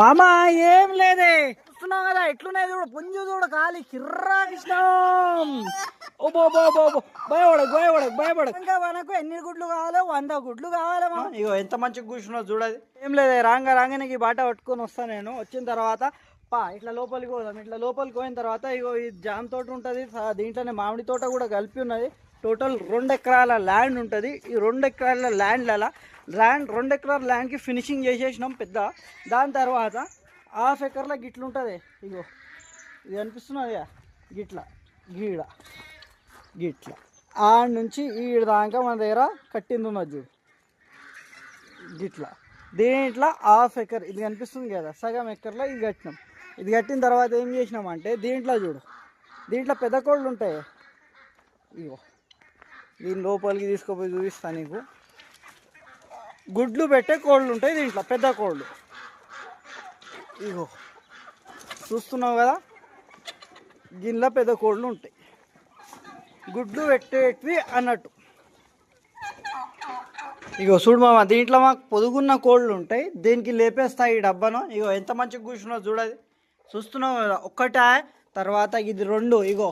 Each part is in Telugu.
మామ ఏం లేదే. చూస్తున్నావు కదా ఎట్లున్నాయి చూడు పుంజు చూడు కాలి కిర్రా కృష్ణం. ఇంకా మనకు ఎన్ని గుడ్లు కావాలి వంద గుడ్లు కావాలి ఇగో ఎంత మంచిగా కూర్చున్నావు చూడది ఏం లేదు రాంగ రాంగనికి బాట పట్టుకొని వస్తా నేను. వచ్చిన తర్వాత పా ఇట్లా లోపలికి పోదాం. ఇట్లా లోపలికి పోయిన తర్వాత ఇగో ఈ జామ తోట ఉంటుంది. దీంట్లోనే మామిడి తోట కూడా కలిపి ఉన్నది. టోటల్ రెండు ఎకరాల ల్యాండ్ ఉంటుంది. ఈ రెండు ఎకరాల ల్యాండ్లలో ల్యాండ్ రెండు ఎకరాల ల్యాండ్కి ఫినిషింగ్ చేసేసినాం పెద్ద. దాని తర్వాత హాఫ్ ఎకర్లో గిట్ల ఉంటుంది. ఇగో ఇది అనిపిస్తున్నది గిట్ల గీడ గిట్ల. ఆడ నుంచి ఈడ దాకా మన దగ్గర కట్టింది ఉన్నది చూడు. గిట్ల. దీంట్లో హాఫ్ ఎకర్ ఇది కనిపిస్తుంది కదా? సగం ఎకర్లో ఇది కట్టినాం. ఇది కట్టిన తర్వాత ఏం చేసినామంటే దీంట్లో చూడు. దీంట్లో పెద్ద కోళ్ళు ఉంటాయి. ఇగో దీని లోపలికి తీసుకుపోయి చూపిస్తాను నీకు. గుడ్లు పెట్టే కోళ్ళు ఉంటాయి దీంట్లో పెద్ద కోళ్ళు. ఇగో చూస్తున్నావు కదా? దీనిలో పెద్ద కోళ్ళు ఉంటాయి. గుడ్లు పెట్టేటివి అన్నట్టు. ఇగో చూడు మామ దీంట్లో మాకు పొదుగున్న కోళ్ళు ఉంటాయి. దీనికి లేపేస్తాయి ఈ డబ్బాను. ఇగో ఎంత మంచిగా కూర్చున్నావు చూడది చూస్తున్నావు కదా ఒక్కటే తర్వాత ఇది రెండు ఇగో.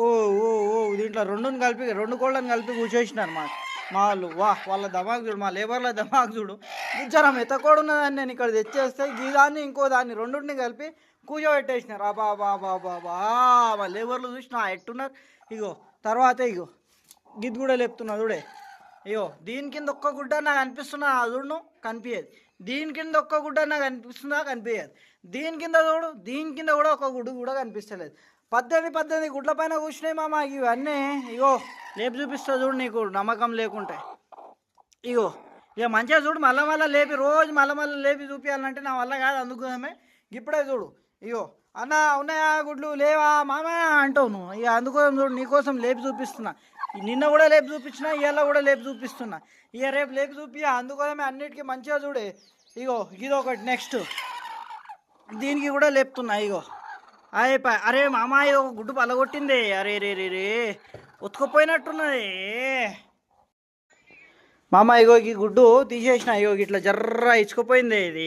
ఓ ఓ ఓ దీంట్లో రెండుని కలిపి రెండు కోళ్ళని కలిపి కూర్చోసినారు మాకు. మాలు వాళ్ళు వా వాళ్ళ దమాక్ చూడు మా లేబర్ల దమాక్ చూడు. ఇచ్చారా మెత్తకోడు ఉన్నదాన్ని నేను ఇక్కడ తెచ్చేస్తే ఈ దాన్ని ఇంకో దాన్ని రెండుని కలిపి కూర్చోబెట్టేసినారు అబా బా బా బా బా మా లేబర్లు చూసిన ఎట్టున్నారు? ఇగో తర్వాత ఇగో గిద్ది కూడా లేపుతున్నా చూడే. అయ్యో దీని కింద ఒక్క గుడ్డ నాకు అనిపిస్తున్నా చూడును కనిపించదు దీని కింద ఒక్క గుడ్డ నాకు అనిపిస్తుందా కనిపించదు దీని కింద చూడు దీని కింద కూడా ఒక గుడ్డు కూడా కనిపిస్తలేదు. పద్దెనిమిది పద్దెనిమిది గుడ్ల పైన కూర్చున్నాయి మామ ఇవన్నీ ఇగో లేపి చూపిస్తా చూడు నీకు నమ్మకం లేకుంటే. ఇగో ఇక మంచిగా చూడు మళ్ళా మళ్ళీ లేపి రోజు మళ్ళీ మళ్ళీ లేపి చూపించాలంటే నా వల్ల కాదు అందుకోసమే ఇప్పుడే చూడు ఇగో అన్న ఉన్నాయా గుడ్లు? లేవా మామ అంటావు నువ్వు. ఇక అందుకోసం చూడు నీకోసం లేపి చూపిస్తున్నా. నిన్న కూడా లేపి చూపించిన ఇవాళ కూడా లేపి చూపిస్తున్నా. ఇక రేపు లేపి చూపి అందుకోసమే అన్నిటికీ మంచిగా చూడే. ఇగో ఇది ఒకటి నెక్స్ట్. దీనికి కూడా లేపుతున్నా ఇగో. అరే అరే మామ ఇది ఒక గుడ్డు పలగొట్టింది. అరే రే రే రే ఉతుకుపోయినట్టున్నది. మామ ఇగో ఈ గుడ్డు తీసేసిన. ఇగో ఇట్లా జర్ర ఇచ్చుకుపోయింది ఇది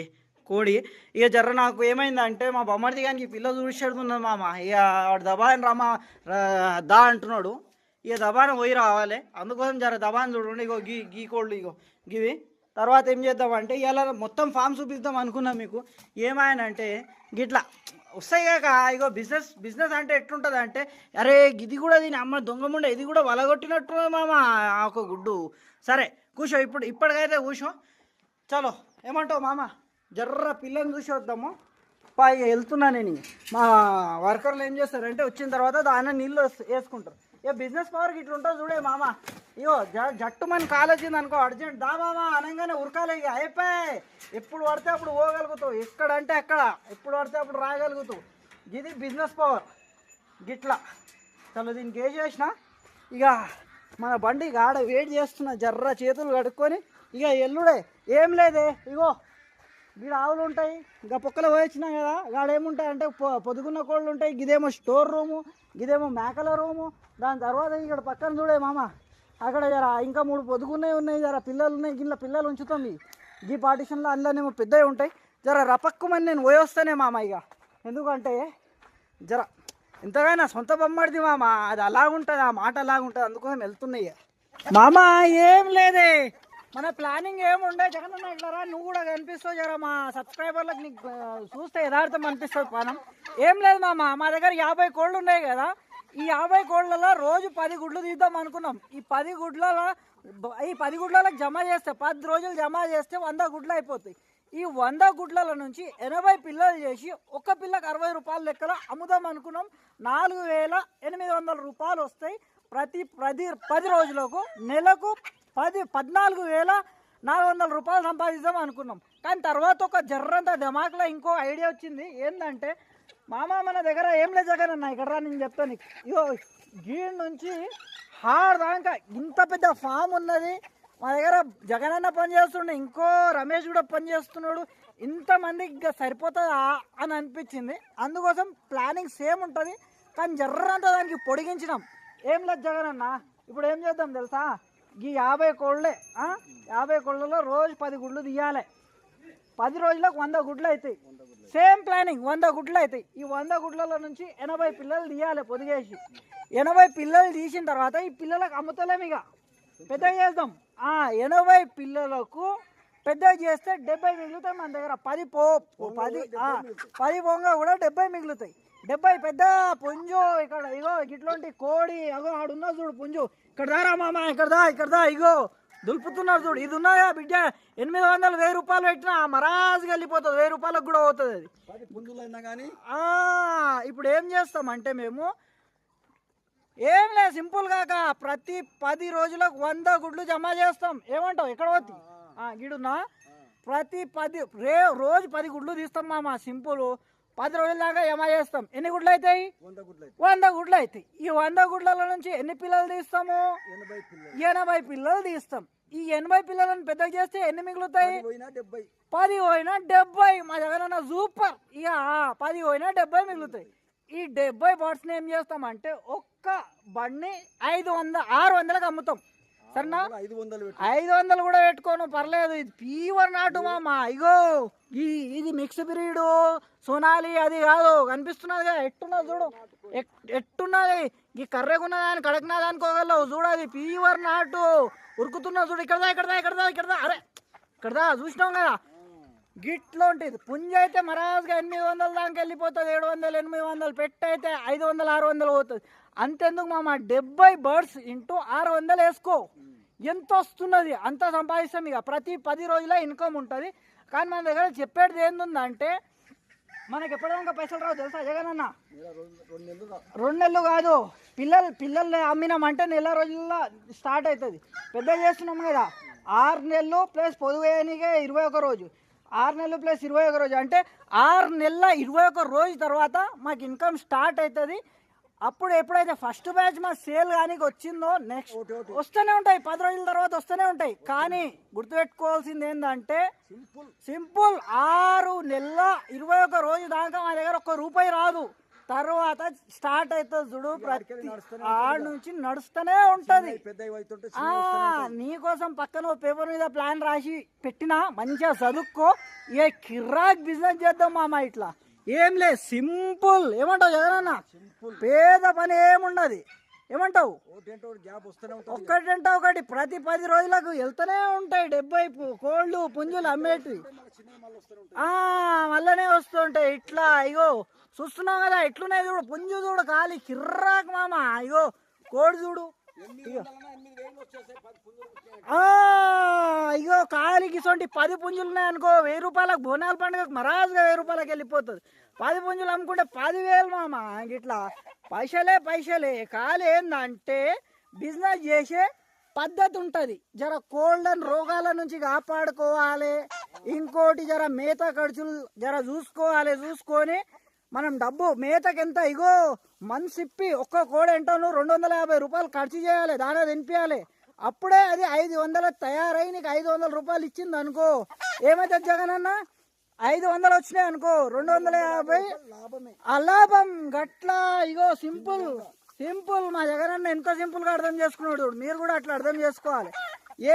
కోడి. ఇక జర్ర నాకు ఏమైందంటే మా బొమ్మడి గానికి పిల్ల చూసేడుతున్నది మామ. ఇక వాడు దబాన్ రామా దా అంటున్నాడు. ఇక దబాన పోయి రావాలి. అందుకోసం జర దబాన్ చూడండి. ఇగో గీ గీ కోళ్ళు ఇగో గివి. తర్వాత ఏం చేద్దామంటే ఇలా మొత్తం ఫామ్ చూపిద్దాం అనుకున్నాం మీకు. ఏమాయనంటే గిట్లా వస్తాయి కాక ఇగో బిజినెస్ బిజినెస్ అంటే ఎట్లుంటుంది అంటే అరే ఇది కూడా దీని అమ్మ దొంగముండే ఇది కూడా వలగొట్టినట్టు మామ ఒక గుడ్డు. సరే కూర్చో ఇప్పుడు ఇప్పటికైతే కూర్చో చలో ఏమంటావు మామ? జర్ర పిల్లని చూసి వద్దాము. పా ఇక వెళ్తున్నా నేను మా వర్కర్లు ఏం చేస్తారంటే వచ్చిన తర్వాత దాని నీళ్ళు వేసుకుంటారు. ఇక బిజినెస్ పవర్కి ఇట్లా ఉంటుంది చూడే మామ. ఇగో జ జట్టు మన కాలేజీంది అనుకో అర్జెంట్ దా మామ అనగానే ఉరకాలి ఇక. అయిపోయి. ఎప్పుడు పడితే అప్పుడు పోగలుగుతావు. ఎక్కడంటే అక్కడ. ఎప్పుడు పడితే అప్పుడు రాగలుగుతావు ఇది బిజినెస్ పవర్ గిట్లా. చలో దీనికి ఏం చేసిన ఇక మన బండి ఆడ వెయిట్ చేస్తున్నా జర్ర చేతులు కడుక్కొని ఇక ఎల్లుడే ఏం లేదే. ఇగో గీడ ఆవులు ఉంటాయి. ఇంకా పొక్కలు పోయించినాం కదా గాడేముంటాయి అంటే పొ- పొదుగున్న కోళ్ళు ఉంటాయి. గిదేమో స్టోర్ రూము గిదేమో మేకల రూము. దాని తర్వాత ఇక్కడ పక్కన చూడే మామ అక్కడ జర ఇంకా మూడు పొదుగున్నవి ఉన్నాయి జర పిల్లలు ఉన్నాయి. గిన్నె పిల్లలు ఉంచుతాం ఈ ఈ పార్టిషన్లో అందులోనేమో పెద్దవి ఉంటాయి. జర రపక్కుమని నేను పోయొస్తానే మామ ఇక ఎందుకంటే జర ఎంతగానో సొంత బొమ్మడిది మామ. అది అలాగుంటుంది ఆ మాట అలాగుంటుంది అందుకోసం వెళ్తున్నాయి ఇక. మామ ఏం లేదే. మన ప్లానింగ్ ఏముండే? జగన్ అన్న ఇట్లా నువ్వు కూడా కనిపిస్తావు జర మా సబ్స్క్రైబర్లకు నీకు చూస్తే యథార్థం అనిపిస్తుంది పానం. ఏం లేదు మామ మా దగ్గర యాభై కోళ్ళు ఉన్నాయి కదా. ఈ యాభై కోళ్ళలో రోజు పది గుడ్లు తీద్దాం అనుకున్నాం. ఈ పది గుడ్లలో ఈ పది గుడ్లలకు జమ చేస్తే పది రోజులు జమ చేస్తే వంద గుడ్లు అయిపోతాయి. ఈ వంద గుడ్ల నుంచి ఎనభై పిల్లలు చేసి ఒక్క పిల్లకి అరవై రూపాయల లెక్కలో అమ్ముదాం అనుకున్నాం. నాలుగు వేల ఎనిమిది వందల రూపాయలు వస్తాయి. ప్రతి ప్రతి పది రోజులకు నెలకు పది పద్నాలుగు వేల నాలుగు వందల రూపాయలు సంపాదిద్దాం అనుకున్నాం. కానీ తర్వాత ఒక జర్రంత ధమాక్లో ఇంకో ఐడియా వచ్చింది. ఏంటంటే మామ మన దగ్గర ఏం లేదు జగన్ అన్న ఇక్కడ నేను చెప్తాను నీకు. ఇగో గీడ్ నుంచి హార్ దాకా ఇంత పెద్ద ఫామ్ ఉన్నది. మా దగ్గర జగన్ అన్న పని చేస్తుండే ఇంకో రమేష్ కూడా పని చేస్తున్నాడు. ఇంతమందికి ఇంకా సరిపోతుందా అని అనిపించింది. అందుకోసం ప్లానింగ్ సేమ్ ఉంటుంది కానీ జర్రంతా దానికి పొడిగించినాం. ఏం లేదు జగన్ అన్న ఇప్పుడు ఏం చేద్దాం తెలుసా? ఈ యాభై కోళ్ళే యాభై కోళ్ళలో రోజు పది గుడ్లు తీయాలి. పది రోజులకు వంద గుడ్లు అవుతాయి సేమ్ ప్లానింగ్ వంద గుడ్లు అవుతాయి ఈ వంద గుడ్లలో నుంచి ఎనభై పిల్లలు తీయాలి పొదిగేసి. ఎనభై పిల్లలు తీసిన తర్వాత ఈ పిల్లలకు అమ్ముతలేము ఇక. పెద్ద చేద్దాం. ఆ ఎనభై పిల్లలకు పెద్ద చేస్తే డెబ్బై మిగులుతాయి మన దగ్గర. పది పో పది పది పొంగ కూడా డెబ్బై మిగులుతాయి. డెబ్బై పెద్ద పుంజు ఇక్కడ ఇట్లాంటి కోడి అగో ఆడున్నా చూడు పుంజు. ఇక్కడ దారా మామ ఇక్కడ దా ఇక్కడ దా ఇగో. దులుపుతున్నారు చూడు. ఇది ఉన్నదా బిడ్డ? ఎనిమిది వందలు వెయ్యి రూపాయలు పెట్టినా మరాజుగా వెళ్ళిపోతుంది వెయ్యి రూపాయలకు కూడా పోతుంది అది. ఇప్పుడు ఏం చేస్తామంటే మేము ఏం లేదు సింపుల్ కాక ప్రతి పది రోజులకు వంద గుడ్లు జమ చేస్తాం. ఏమంటావు? ఎక్కడ పోతుంది గిడున్నా? ప్రతి పది రే రోజు పది గుడ్లు తీస్తాం మామ సింపుల్. పది రోజుల దాకా జమ చేస్తాం. ఎన్ని గుడ్లు అవుతాయి వంద గుడ్లు అవుతాయి ఈ వంద గుడ్ల నుంచి ఎన్ని పిల్లలు తీస్తాము? ఎనభై పిల్లలు. తీస్తాం. ఈ ఎనభై పిల్లలను పెద్దగా చేస్తే ఎన్ని మిగులుతాయి? పది పోయినా డెబ్బై. మా జగనన్న సూపర్. ఇక పది పోయినా డెబ్బై మిగులుతాయి. ఈ డెబ్బై బర్డ్స్ని ఏం చేస్తామంటే ఒక్క బండిని ఐదు వంద ఆరు వందలకు అమ్ముతాం. సరేనా? ఐదు వందలు పెట్టి. ఐదు వందలు కూడా పెట్టుకోను పర్లేదు. ఇది ప్యూర్ నాటు మామ. ఇగో ఈ ఇది మిక్స్ బ్రీడు సోనాలి అది కాదు. కనిపిస్తున్నది కదా ఎట్టున్నది చూడు. ఎట్- ఎట్టున్నది? ఈ కర్రెకున్నది అని కడకనది అనుకోగలవు చూడు అది ప్యూర్ నాటు. ఉరుకుతున్నది చూడు. ఇక్కడదా ఇక్కడదా ఇక్కడదా ఇక్కడదా? అరే ఇక్కడదా చూసినాం కదా. గిట్లో ఉంటుంది. పుంజ అయితే మరాజుగా ఎనిమిది వందల దాకా వెళ్ళిపోతుంది. ఏడు వందలు ఎనిమిది వందలు పెట్టి అయితే ఐదు వందలు ఆరు వందలు పోతుంది. అంతెందుకు మామ? డెబ్బై బర్డ్స్ ఇంటూ ఆరు వందలు వేసుకో. ఎంత వస్తున్నది? అంత సంపాదిస్తాం ఇక. ప్రతి పది రోజుల ఇన్కమ్ ఉంటుంది. కానీ మన దగ్గర చెప్పేది ఏందుందంటే మనకి ఎప్పటిదాకా పైసలు రావు తెలుసా జగనన్న రెండు నెలలు కాదు. పిల్లలు పిల్లల్ని అమ్మినామంటే నెల రోజుల్లో స్టార్ట్ అవుతుంది పెద్ద చేస్తున్నాం కదా. ఆరు నెలలు ప్లస్ పొదువేయనికే ఇరవై ఒక రోజు. ఆరు నెలలు ప్లస్ ఇరవై ఒక రోజు. అంటే ఆరు నెలల ఇరవై ఒక రోజు తర్వాత మాకు ఇన్కమ్ స్టార్ట్ అవుతుంది అప్పుడు ఎప్పుడైతే ఫస్ట్ బ్యాచ్ మా సేల్ కానీ వచ్చిందో నెక్స్ట్ వస్తూనే ఉంటాయి. పది రోజుల తర్వాత వస్తూనే ఉంటాయి. కానీ గుర్తుపెట్టుకోవాల్సింది ఏంటంటే సింపుల్. సింపుల్ ఆరు నెలల ఇరవై ఒక రోజు దాకా మా దగ్గర ఒక్క రూపాయి రాదు. తర్వాత స్టార్ట్ అవుతుంది చూడు ప్రతి ఆడ నుంచి నడుస్తూనే ఉంటది. నీకోసం పక్కన ఓ పేపర్ మీద ప్లాన్ రాసి పెట్టినా మంచిగా చదువుకో. ఏ కిరాక్ బిజినెస్ చేద్దాం మామ ఇట్లా. ఏం లేదు సింపుల్. ఏమంటావు జగనన్న? పేద పని ఏముండదు. ఏమంటావు? ఒక్కటంటే ఒకటి. ప్రతి పది రోజులకు వెళ్తూనే ఉంటాయి డెబ్బై కోళ్ళు పుంజులు అమ్మేటివి. మళ్ళనే వస్తుంటాయి ఇట్లా ఇగో చూస్తున్నావు కదా ఎట్లున్నాయి చూడు. పుంజు చూడు కాలి కిర్రాక్ మామ. ఇగో కోడి చూడు. ఇగో. కాలికి సొంటి పది పుంజులు ఉన్నాయి అనుకో వెయ్యి రూపాయలకు బోనాల పండుగకు మరాజుగా వెయ్యి రూపాయలకి వెళ్ళిపోతుంది. పది పుంజులు అమ్ముకుంటే పదివేలు మామ ఇట్లా పైసలే పైసలే. కాలి ఏందంటే బిజినెస్ చేసే పద్ధతి ఉంటుంది. జర కోల్డన్ రోగాల నుంచి కాపాడుకోవాలి. ఇంకోటి జర మేత ఖర్చులు జర చూసుకోవాలి చూసుకొని మనం డబ్బు మేతకి ఎంత ఇగో మనసు ఒక్క కోడి రెండు వందల యాభై రూపాయలు ఖర్చు చేయాలి దానా తినిపించాలి అప్పుడే అది ఐదు వందల తయారై నీకు ఐదు వందల రూపాయలు ఇచ్చింది అనుకో. ఏమైతుంది జగన్ అన్న? ఐదు వందలు వచ్చినాయి అనుకో రెండు వందల యాభై లాభమే ఆ లాభం గట్లా. ఇగో సింపుల్ సింపుల్. మా జగన్ అన్న ఎంత సింపుల్గా అర్థం చేసుకున్నాడు చూడు. మీరు కూడా అట్లా అర్థం చేసుకోవాలి.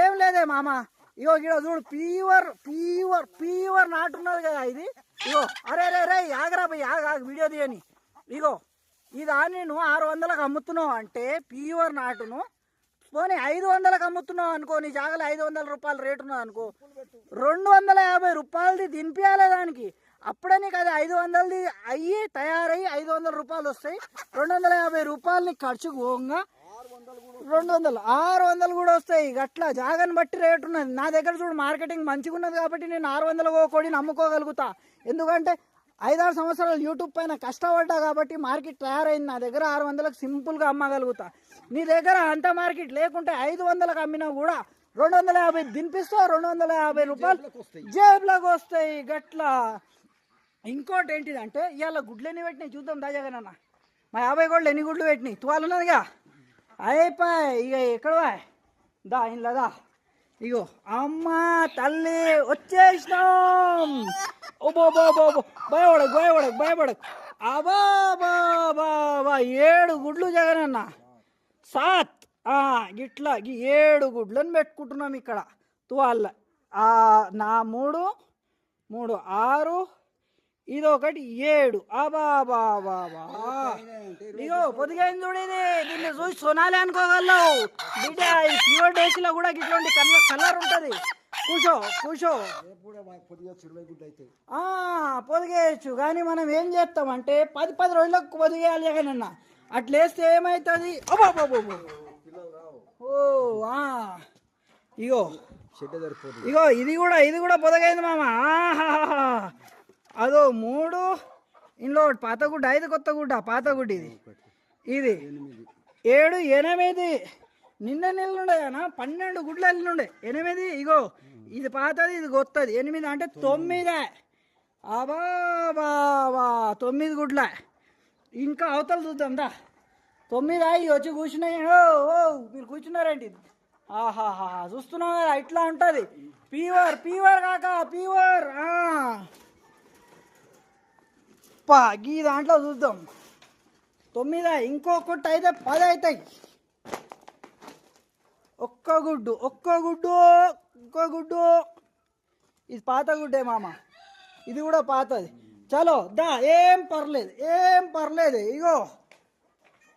ఏం లేదే మామ. ఇగో ఇక్కడ చూడు పీవర్ పీవర్ ప్యూర్ నాటున్నది కదా ఇది. ఇగో అరే రే రే ఆగరా పోయి ఆగ ఆగ, వీడియో తీయని. ఇగో ఇది నేను ఆరు వందలకు అమ్ముతున్నావు అంటే ప్యూర్ నాటును. పోనీ ఐదు వందలకు అమ్ముతున్నావు అనుకో నీ జాగలో ఐదు వందల రూపాయలు రేటు ఉన్నది అనుకో. రెండు వందల యాభై రూపాయలది దింపియాలి దానికి. అప్పుడే నీకు అది ఐదు వందలది అయ్యి తయారయ్యి ఐదు వందల రూపాయలు వస్తాయి. రెండు వందల యాభై రూపాయలని ఖర్చు పోగా. రెండు వందలు ఆరు వందలు కూడా వస్తాయి. అట్లా జాగని బట్టి రేటు ఉన్నది. నా దగ్గర చూడు మార్కెటింగ్ మంచిగా ఉన్నది కాబట్టి నేను ఆరు వందలు కోడిని అమ్ముకోగలుగుతా. ఎందుకంటే ఐదారు సంవత్సరాలు యూట్యూబ్ పైన కష్టపడ్డా కాబట్టి మార్కెట్ తయారైంది. నా దగ్గర ఆరు వందలకు సింపుల్గా అమ్మగలుగుతా. నీ దగ్గర అంత మార్కెట్ లేకుంటే ఐదు వందలకు అమ్మినా కూడా రెండు వందల యాభై దినిపిస్తా రెండు వందల యాభై రూపాయలు. జేబులోకి వస్తాయి. గట్లా. ఇంకోటి ఏంటిదంటే ఇవాళ గుడ్లు ఎన్ని పెట్టినాయి చూద్దాం దాజాగానన్న మా యాభై గోళ్ళు ఎన్ని గుడ్లు పెట్టినాయి? తువాలు ఉన్నదిగా? అయిపోయి ఇక ఎక్కడ? దా ఇంట్లో దా. ఇగో అమ్మా తల్లి వచ్చేసినాం. ఓబో బాబో భయపడకు భయపడకు భయపడకు. అబా బా బా ఏడు గుడ్లు జగనన్న సాత్. ఇట్లా గిట్లా ఏడు గుడ్లను పెట్టుకుంటున్నాం ఇక్కడ. తువాళ్ళ నా మూడు మూడు ఆరు ఇది ఒకటి ఏడు అబా బాబా ఇగో పొదిగైంది చూడేది దీన్ని చూసి సొనాలి అనుకోగలవు. బిడ్డ ఈ ప్యూర్ డేస్లో కూడా ఇట్లాంటి కలర్ కలర్ ఉంటుంది. కూర్చో కూర్చో. ఆ, పొదిగేయచ్చు. కానీ మనం ఏం చేస్తామంటే పది పది రోజులకు పొదిగేయాలి కానీ అట్లేస్తే ఏమవుతుంది ఓ ఆ. ఇగో. ఇగో ఇది కూడా ఇది కూడా పొదగైంది మామ. అదో మూడు ఇంట్లో పాత గుడ్డ ఐదు కొత్త గుడ్డ పాత గుడ్డ ఇది. ఇది. ఏడు ఎనిమిది. నిన్న నెలలుండేనా పన్నెండు గుడ్లు వెళ్ళుండే ఎనిమిది ఇగో. ఇది పాతది ఇది కొత్తది. ఎనిమిది అంటే తొమ్మిదే. అబా తొమ్మిది గుడ్ల. ఇంకా అవతల చూద్దాం దా. తొమ్మిది అయ్యి వచ్చి కూర్చున్నాయి. ఓ ఓ మీరు కూర్చున్నారేంటి? ఆహాహా చూస్తున్నావు? కదా ఇట్లా ఉంటుంది. పీవర్ పీవర్ కాక పీవర్. పా గీ దాంట్లో చూద్దాం. తొమ్మిదా ఇంకొకటి అయితే పది అవుతాయి. ఒక్క గుడ్డు ఒక్క గుడ్డు. ఇంకో గుడ్డు. ఇది పాత గుడ్డే మామ. ఇది కూడా పాతది. చలో దా ఏం పర్లేదు ఏం పర్లేదు. ఇగో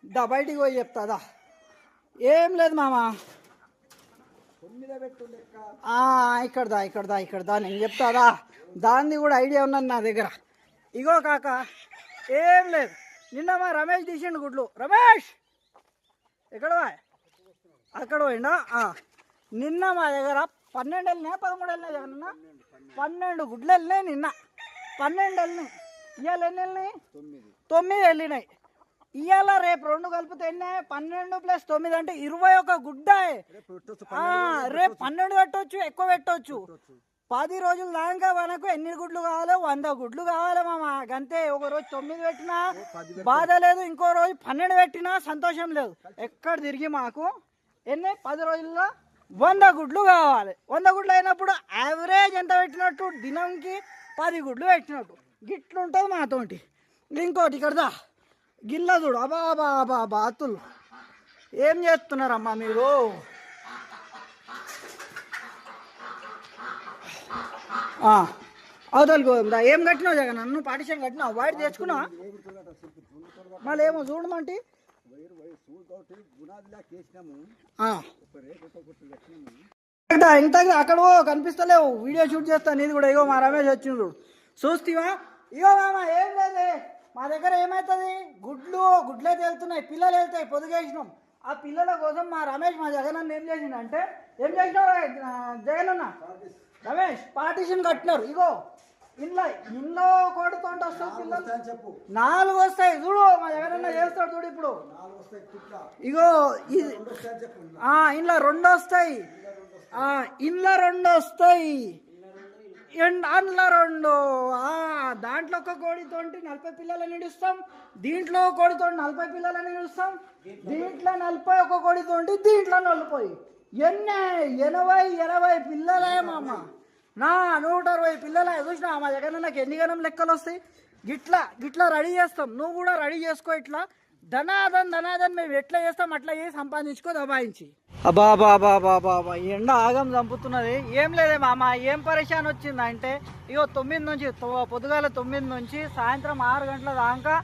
దా బయటికి పోయి చెప్తా దా. ఏం లేదు మామ. ఇక్కడ దా ఇక్కడ దా ఇక్కడ దా నేను చెప్తాదా దాన్ని కూడా ఐడియా ఉన్నది నా దగ్గర. ఇగో కాక ఏం లేదు. నిన్న మా రమేష్ తీసిండు గుడ్లు. రమేష్! ఎక్కడ అక్కడ పోయిండా? నిన్న మా దగ్గర పన్నెండు వెళ్ళినాయి పదమూడు వెళ్ళినాయి జగనన్న పన్నెండు గుడ్లు వెళ్ళినాయి నిన్న. పన్నెండు వెళ్ళినాయి ఇవాళ ఎన్ని వెళ్ళినాయి? తొమ్మిది. వెళ్ళినాయి. ఇవాళ రేపు రెండు కలిపితే ఎన్ని? పన్నెండు ప్లస్ తొమ్మిది అంటే ఇరవై ఒక గుడ్డాయ్. రేపు పన్నెండు పెట్టవచ్చు ఎక్కువ పెట్టవచ్చు పది రోజుల దాకా మనకు ఎన్ని గుడ్లు కావాలో వంద గుడ్లు కావాలి మామ. గంతే ఒక రోజు తొమ్మిది పెట్టినా బాధ లేదు ఇంకో రోజు పన్నెండు పెట్టినా సంతోషం లేదు. ఎక్కడ తిరిగి మాకు? ఎన్ని? పది రోజుల్లో? వంద గుడ్లు కావాలి. వంద గుడ్లు అయినప్పుడు యావరేజ్ ఎంత పెట్టినట్టు? దినంకి పది గుడ్లు పెట్టినట్టు. గిట్లుంటుంది మాతోటి ఇంకోటి ఇక్కడదా గిల్ల చూడు. అబా అబా బాతులు ఏం చేస్తున్నారమ్మా మీరు? ఆ, అవతలకి ఏం కట్టినావు జగన్? నన్ను పాటిషన్ కట్టినావు? వాడి తెచ్చుకున్నావా? మళ్ళీ ఏమో చూడమంటే ఇంత అక్కడ కనిపిస్తలేవు. వీడియో షూట్ చేస్తాను ఇది కూడా. ఇగో మా రమేష్ వచ్చిండు చూస్తీవా? ఇగో మామ ఏం లేదే. మా దగ్గర ఏమవుతుంది గుడ్లు గుడ్లే తేలుతున్నాయి పిల్లలు వెళ్తాయి పొదిగేసినాం. ఆ పిల్లల కోసం మా రమేష్ మా జగన్ అన్న ఏం చేసిండంటే ఏం చేసినావు జగన్ అన్న రమేష్ పార్టీషన్ కట్టినారు. ఇగో ఇంట్లో ఇంట్లో కొడుతుంటే వస్తుంది పిల్లలు. చెప్పు. నాలుగు వస్తాయి. చూడు మా అన్న చేస్తాడు చూడు ఇప్పుడు. వస్తాయి ఇగో ఇది ఇంట్లో రెండు వస్తాయి. ఆ, ఇంట్లో రెండు వస్తాయి. అందులో రెండు. ఆ, దాంట్లో ఒక కోడితోటి నలభై పిల్లలని ఇడుస్తాం దీంట్లో ఒక కోడితో నలభై పిల్లలని ఇడుస్తాం దీంట్లో నలభై ఒక కోడితోటి దీంట్లో నలభై. ఎన్ని? ఎనభై ఎనభై పిల్లలే మామ. నా నూట అరవై పిల్లల చూసినా మా దగ్గర నాకు ఎన్ని గణం లెక్కలు వస్తాయి? గిట్లా గిట్లా రెడీ చేస్తాం. నువ్వు కూడా రెడీ చేసుకో ఇట్లా. ధనాదన్ ధనాదన్ మేము ఎట్లా చేస్తాం అట్లా చేసి సంపాదించుకో దబాయించి. అబ్బా బాబా బాబా ఎండ ఆగం చంపుతున్నది. ఏం లేదే మామ ఏం పరేషాన్ వచ్చిందంటే ఇగో తొమ్మిది నుంచి తొ- పొద్దుగాల తొమ్మిది నుంచి సాయంత్రం ఆరు గంటల దాకా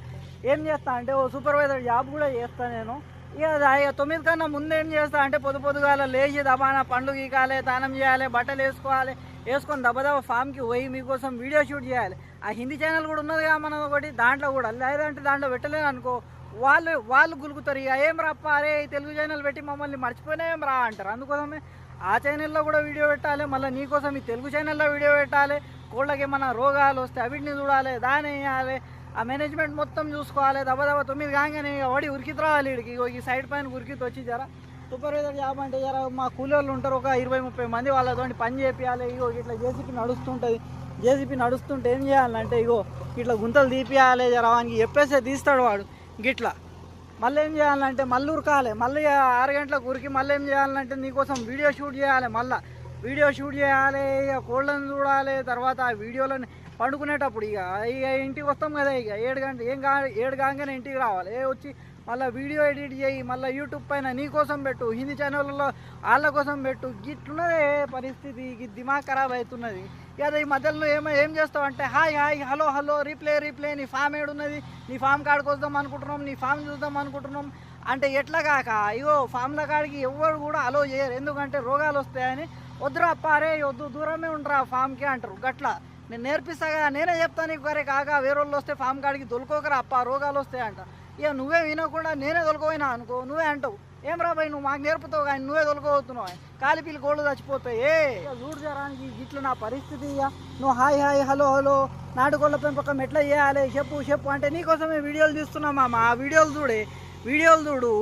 ఏం చేస్తా అంటే ఓ సూపర్వైజర్ జాబ్ కూడా చేస్తా నేను. ఇక తొమ్మిది కన్నా ముందు ఏం చేస్తా అంటే పొద్దు పొద్దుగాల లేచి దబాన పండ్లు గీకాలి దానం చేయాలి బట్టలు వేసుకోవాలి. వేసుకొని దబదబ ఫామ్కి పోయి మీకోసం వీడియో షూట్ చేయాలి. ఆ హిందీ ఛానల్ కూడా ఉన్నది కదా మనం ఒకటి దాంట్లో కూడా. లేదంటే దాంట్లో పెట్టలేదు అనుకో వాళ్ళు వాళ్ళు గులుకుతారు ఇక ఏం రప్ప అరే తెలుగు ఛానల్ పెట్టి మమ్మల్ని మర్చిపోయినా ఏం రా అంటారు. అందుకోసమే ఆ ఛానల్లో కూడా వీడియో పెట్టాలి. మళ్ళీ నీకోసం ఈ తెలుగు ఛానల్లో వీడియో పెట్టాలి. కోళ్ళకి ఏమైనా రోగాలు వస్తే అవిటిని చూడాలి దాని వేయాలి ఆ మేనేజ్మెంట్ మొత్తం చూసుకోవాలి. దబ దబ తొమ్మిది కాగానే ఇక వాడి ఉరికితి రావాలి వీడికి ఈ సైడ్ పైన ఉరికితి వచ్చి జర. సూపర్వైజర్ జాబ్ అంటే జర మా కూలీలు ఉంటారు ఒక ఇరవై ముప్పై మంది వాళ్ళతో పని చేపియాలి. ఇగో ఇట్లా జేసీపీ నడుస్తుంటుంది. జేసీపీ నడుస్తుంటే ఏం చేయాలంటే ఇగో ఇట్లా గుంతలు తీపియాలి జరా వానికి చెప్పేస్తే తీస్తాడు వాడు గిట్లా. మళ్ళీ ఏం చేయాలంటే మళ్ళీ ఉరకాలి. మళ్ళీ ఆరు గంటలకు ఉరికి మళ్ళీ ఏం చేయాలంటే నీకోసం వీడియో షూట్ చేయాలి మళ్ళీ. వీడియో షూట్ చేయాలి ఇక కోళ్ళని చూడాలి తర్వాత ఆ వీడియోలని పండుకునేటప్పుడు ఇక ఇక ఇంటికి వస్తాం కదా ఇక ఏడు గంట ఏం కా ఏడు కాగానే ఇంటికి రావాలి. ఏ వచ్చి మళ్ళీ వీడియో ఎడిట్ చేయి మళ్ళీ యూట్యూబ్ పైన నీ కోసం పెట్టు హిందీ ఛానళ్ళలో వాళ్ళ కోసం పెట్టు. గిట్లున్నదే పరిస్థితి ఇది దిమాగ్ ఖరాబ్ అవుతున్నది. ఇక ఈ మధ్యలో ఏమో ఏం చేస్తావు అంటే hi hi hello hello replay replay నీ ఫామ్ ఏడున్నది? నీ ఫామ్ కాడికి వద్దాం అనుకుంటున్నాం నీ ఫామ్ చూద్దాం అనుకుంటున్నాం. అంటే ఎట్లా కాక ఇగో ఫామ్ల కాడికి ఎవ్వరు కూడా అలో చేయరు. ఎందుకంటే రోగాలు వస్తాయని వద్దురా అప్పారే వద్దు దూరమే ఉండరా ఫామ్కి అంటారు. గట్లా. నేను నేర్పిస్తా కదా నేనే చెప్తాను నీకు వరే కాక వేరే వాళ్ళు వస్తే ఫామ్ కాడికి దొలుకోకరా అప్ప రోగాలు వస్తాయంట. ఇక నువ్వే వినకుండా నేనే తొలకపోయినా అనుకో నువ్వే అంటావు. ఏం రా నువ్వు మాకు నేర్పుతావు కానీ నువ్వే దొలకపోతున్నావు కాలిపిల్లి కోళ్ళు చచ్చిపోతాయి. ఏ చూడు జరానికి ఇట్లా నా పరిస్థితి ఇక. నువ్వు హాయ్ హాయ్ హలో హలో. నాటుకోళ్ళ పెంపకం ఎట్లా చేయాలి? చెప్పు చెప్పు. అంటే నీకోసమే వీడియోలు తీస్తున్నా మామ. ఆ వీడియోలు చూడే వీడియోలు చూడు.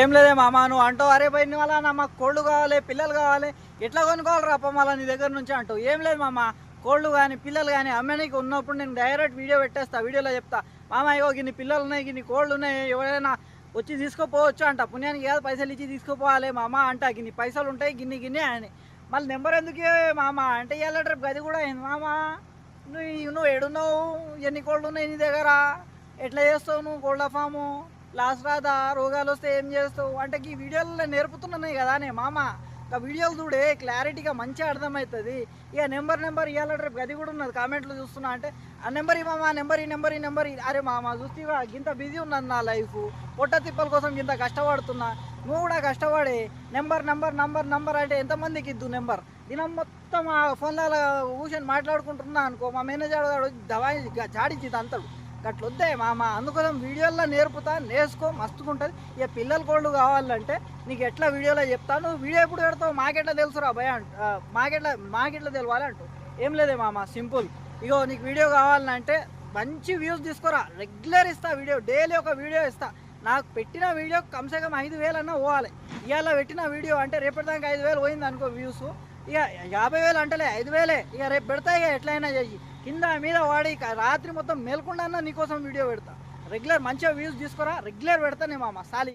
ఏం లేదే మామ నువ్వు అంటావు అరే భయ్ నువ్వు అలా మాకు కోళ్ళు కావాలి పిల్లలు కావాలి. ఎట్లా కొనుక్కోవాలి రా మళ్ళీ నీ దగ్గర నుంచి? అంటావు. ఏం లేదు మామ. కోళ్ళు కానీ పిల్లలు కానీ అమ్మనికి ఉన్నప్పుడు నేను డైరెక్ట్ వీడియో పెట్టేస్తా వీడియోలో చెప్తా. మామయ్యో గిన్ని పిల్లలు ఉన్నాయి గిన్ని కోళ్ళు ఉన్నాయి ఎవరైనా వచ్చి తీసుకోపోవచ్చు అంట. పుణ్యానికి కాదు పైసలు ఇచ్చి తీసుకుపోవాలి మామ అంట. గిన్ని పైసలు ఉంటాయి గిన్ని గిన్ని అని. మళ్ళీ నెంబర్ ఎందుకు మామ? అంటే ఇవాళ రేపు గది కూడా అయింది మామ. నువ్వు నువ్వు ఏడున్నావు? ఎన్ని కోళ్ళు ఉన్నాయి నీ దగ్గర? ఎట్లా చేస్తావు నువ్వు కోళ్ళ ఫాము? లాస్ట్ రాదా? రోగాలు వస్తే ఏం చేస్తావు? అంటే ఈ వీడియోలలో నేర్పుతున్నాయి కదా నే మామ. ఆ వీడియోలు చూడే క్లారిటీగా మంచిగా అర్థమవుతుంది. ఇక నెంబర్ నెంబర్ ఇవాళ రేపు గది కూడా ఉన్నది. కామెంట్లు చూస్తున్నా అంటే ఆ నెంబర్ ఈ ఆ నెంబర్ ఈ నెంబర్ ఈ నెంబర్ అరే అరే మామ చూస్తేవా? ఇంత బిజీ ఉన్నది నా లైఫ్. పొట్ట తిప్పల కోసం ఇంత కష్టపడుతున్నా. నువ్వు కూడా కష్టపడి. నెంబర్ నెంబర్ నెంబర్ నెంబర్ అంటే ఎంతమందికి ఇద్దు నెంబర్? దినం మొత్తం ఆ ఫోన్లలో కూర్చొని మాట్లాడుకుంటున్నా అనుకో మా మేనేజర్ గారు దవాయి చాడించి అంతడు గట్ల వద్దే మామ. అందుకోసం వీడియోల్లో నేర్పుతా నేర్చుకో మస్తుగా ఉంటుంది ఇక పిల్లల కోళ్ళు కావాలంటే నీకు ఎట్లా వీడియోలో చెప్తాను? వీడియో ఎప్పుడు పెడతావు? మాకెట్లా తెలుసురా భయ అంట మాకెట్లా మాకెట్లా తెలవాలి అంటూ. ఏం లేదే మామ సింపుల్. ఇగో నీకు వీడియో కావాలంటే మంచి వ్యూస్ తీసుకోరా. రెగ్యులర్ ఇస్తా వీడియో డైలీ ఒక వీడియో ఇస్తా. నాకు పెట్టిన వీడియో కమ్సే కమ్ ఐదు వేలు అన్నా పోవాలి. ఇవాళ పెట్టిన వీడియో అంటే రేపటిదానికి ఐదు వేలు పోయింది అనుకో వ్యూస్. ఇక యాభై వేలు అంటలే ఐదు వేలే. ఇక రేపు పెడతా ఇక ఎట్లయినా చెయ్యి. కింద మీద వాడి రాత్రి మొత్తం మేల్కుండా నీకోసం వీడియో పెడతా. రెగ్యులర్ మంచిగా వ్యూస్ తీసుకురా రెగ్యులర్ పెడతానే మామ సాలి.